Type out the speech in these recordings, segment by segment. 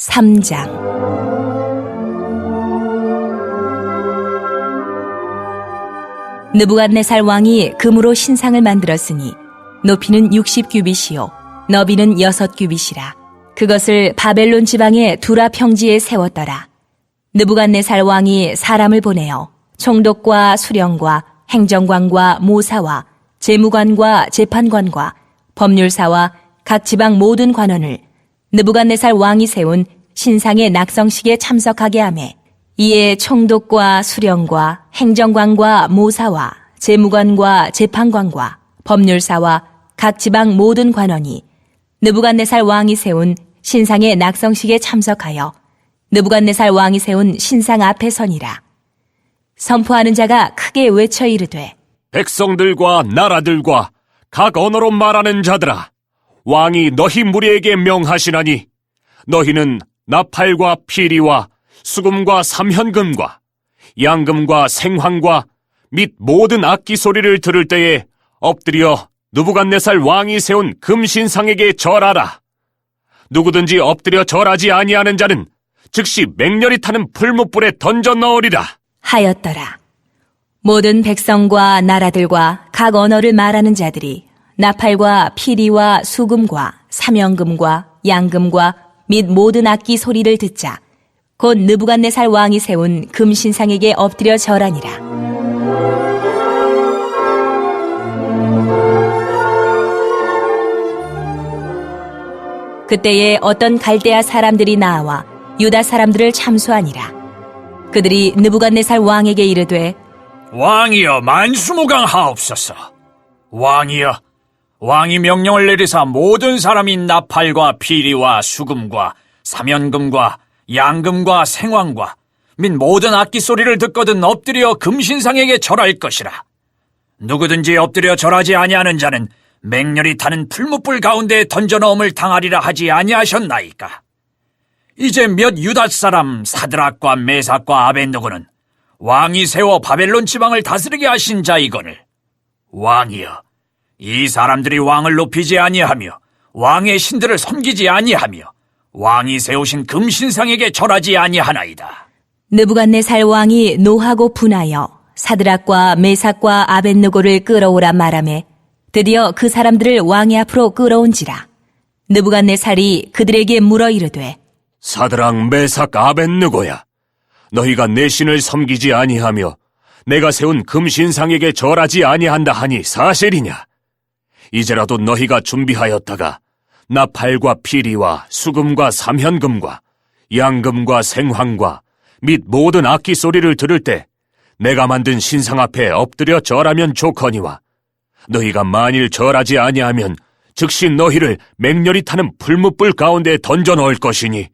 3장. 느부갓네살 왕이 금으로 신상을 만들었으니 높이는 60규빗이요 너비는 6규빗이라. 그것을 바벨론 지방의 두라 평지에 세웠더라. 느부갓네살 왕이 사람을 보내어 총독과 수령과 행정관과 모사와 재무관과 재판관과 법률사와 각 지방 모든 관원을 느부갓네살 왕이 세운 신상의 낙성식에 참석하게 하매 이에 총독과 수령과 행정관과 모사와 재무관과 재판관과 법률사와 각 지방 모든 관원이 느부갓네살 왕이 세운 신상의 낙성식에 참석하여 느부갓네살 왕이 세운 신상 앞에 서니라. 선포하는 자가 크게 외쳐 이르되 백성들과 나라들과 각 언어로 말하는 자들아 왕이 너희 무리에게 명하시나니 너희는 나팔과 피리와 수금과 삼현금과 양금과 생황과 및 모든 악기 소리를 들을 때에 엎드려 누부갓네살 왕이 세운 금신상에게 절하라 누구든지 엎드려 절하지 아니하는 자는 즉시 맹렬히 타는 풀무불에 던져 넣으리라 하였더라. 모든 백성과 나라들과 각 언어를 말하는 자들이 나팔과 피리와 수금과 사명금과 양금과 및 모든 악기 소리를 듣자 곧 느부갓네살 왕이 세운 금신상에게 엎드려 절하니라. 그때에 어떤 갈대아 사람들이 나와 유다 사람들을 참수하니라. 그들이 느부갓네살 왕에게 이르되 왕이여 만수무강하옵소서. 왕이여 왕이 명령을 내리사 모든 사람이 나팔과 피리와 수금과 사면금과 양금과 생황과 및 모든 악기 소리를 듣거든 엎드려 금신상에게 절할 것이라. 누구든지 엎드려 절하지 아니하는 자는 맹렬히 타는 풀무불 가운데 던져 넣음을 당하리라 하지 아니하셨나이까. 이제 몇 유다 사람 사드락과 메삭과 아벤누고는 왕이 세워 바벨론 지방을 다스리게 하신 자이거늘 왕이여 이 사람들이 왕을 높이지 아니하며 왕의 신들을 섬기지 아니하며 왕이 세우신 금신상에게 절하지 아니하나이다. 느부갓네살 왕이 노하고 분하여 사드락과 메삭과 아벤느고를 끌어오라 말하매 드디어 그 사람들을 왕의 앞으로 끌어온지라. 느부갓네살이 그들에게 물어 이르되 사드랑 메삭 아벤느고야. 너희가 내 신을 섬기지 아니하며 내가 세운 금신상에게 절하지 아니한다 하니 사실이냐 이제라도 너희가 준비하였다가 나 팔과 피리와 수금과 삼현금과 양금과 생황과 및 모든 악기 소리를 들을 때 내가 만든 신상 앞에 엎드려 절하면 좋거니와 너희가 만일 절하지 아니하면 즉시 너희를 맹렬히 타는 풀무불 가운데 던져 넣을 것이니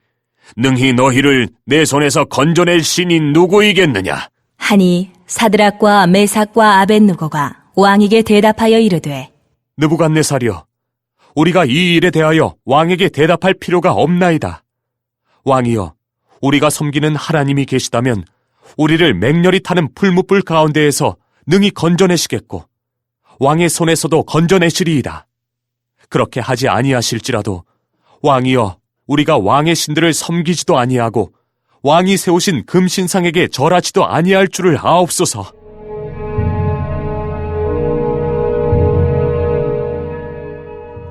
능히 너희를 내 손에서 건져낼 신이 누구이겠느냐? 하니 사드락과 메삭과 아벤느고가 왕에게 대답하여 이르되 느부갓네살이여, 우리가 이 일에 대하여 왕에게 대답할 필요가 없나이다. 왕이여, 우리가 섬기는 하나님이 계시다면 우리를 맹렬히 타는 풀무불 가운데에서 능히 건져내시겠고 왕의 손에서도 건져내시리이다. 그렇게 하지 아니하실지라도 왕이여 우리가 왕의 신들을 섬기지도 아니하고 왕이 세우신 금신상에게 절하지도 아니할 줄을 아옵소서.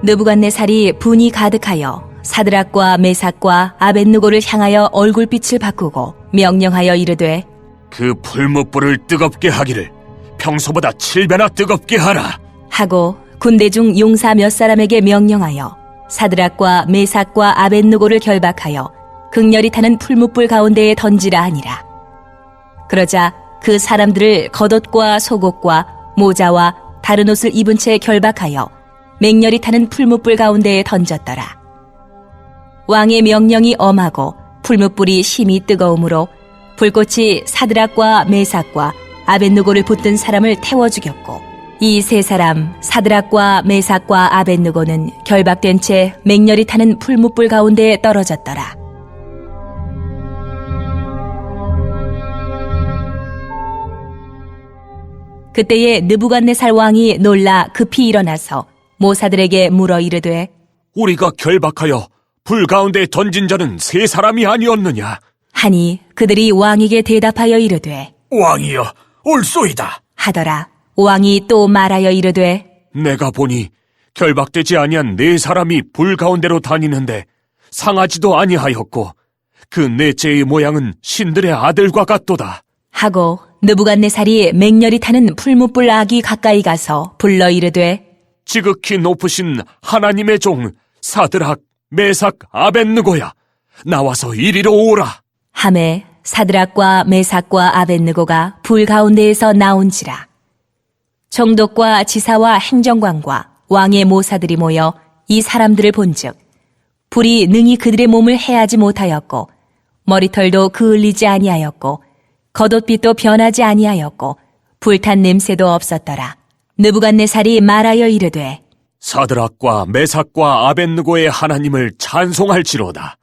느부갓네살이 분이 가득하여 사드락과 메삭과 아벤느고를 향하여 얼굴빛을 바꾸고 명령하여 이르되 그 풀무불을 뜨겁게 하기를 평소보다 칠배나 뜨겁게 하라. 하고 군대 중 용사 몇 사람에게 명령하여 사드락과 메삭과 아벤느고를 결박하여 극렬히 타는 풀무불 가운데에 던지라 하니라. 그러자 그 사람들을 겉옷과 속옷과 모자와 다른 옷을 입은 채 결박하여 맹렬히 타는 풀무불 가운데에 던졌더라. 왕의 명령이 엄하고 풀무불이 심히 뜨거우므로 불꽃이 사드락과 메삭과 아벤느고를 붙든 사람을 태워 죽였고 이 세 사람 사드락과 메삭과 아벤느고는 결박된 채 맹렬히 타는 풀무불 가운데에 떨어졌더라. 그때에 느부갓네살 왕이 놀라 급히 일어나서 모사들에게 물어 이르되 우리가 결박하여 불 가운데 던진 자는 세 사람이 아니었느냐? 하니 그들이 왕에게 대답하여 이르되 왕이여, 옳소이다. 하더라. 왕이 또 말하여 이르되 내가 보니 결박되지 아니한 네 사람이 불 가운데로 다니는데 상하지도 아니하였고 그 넷째의 모양은 신들의 아들과 같도다. 하고 느부갓네살이 맹렬히 타는 풀무불 악이 가까이 가서 불러 이르되 지극히 높으신 하나님의 종 사드락, 메삭, 아벤느고야 나와서 이리로 오라. 함에 사드락과 메삭과 아벤느고가 불 가운데에서 나온지라. 총독과 지사와 행정관과 왕의 모사들이 모여 이 사람들을 본즉 불이 능히 그들의 몸을 해하지 못하였고 머리털도 그을리지 아니하였고 겉옷빛도 변하지 아니하였고 불탄 냄새도 없었더라. 느부갓네살이 말하여 이르되 사드락과 메삭과 아벤느고의 하나님을 찬송할지로다.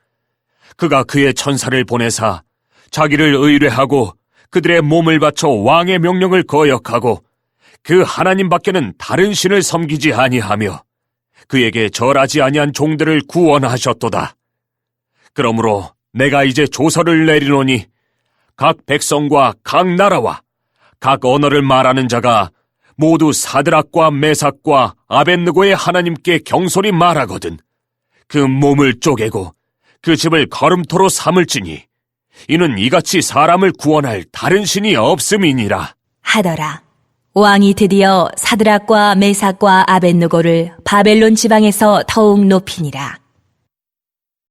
그가 그의 천사를 보내사 자기를 의뢰하고 그들의 몸을 바쳐 왕의 명령을 거역하고 그 하나님 밖에는 다른 신을 섬기지 아니하며 그에게 절하지 아니한 종들을 구원하셨도다. 그러므로 내가 이제 조서를 내리노니 각 백성과 각 나라와 각 언어를 말하는 자가 모두 사드락과 메삭과 아벤느고의 하나님께 경솔히 말하거든 그 몸을 쪼개고 그 집을 걸음토로 삼을지니 이는 이같이 사람을 구원할 다른 신이 없음이니라 하더라. 왕이 드디어 사드락과 메삭과 아벤느고를 바벨론 지방에서 더욱 높이니라.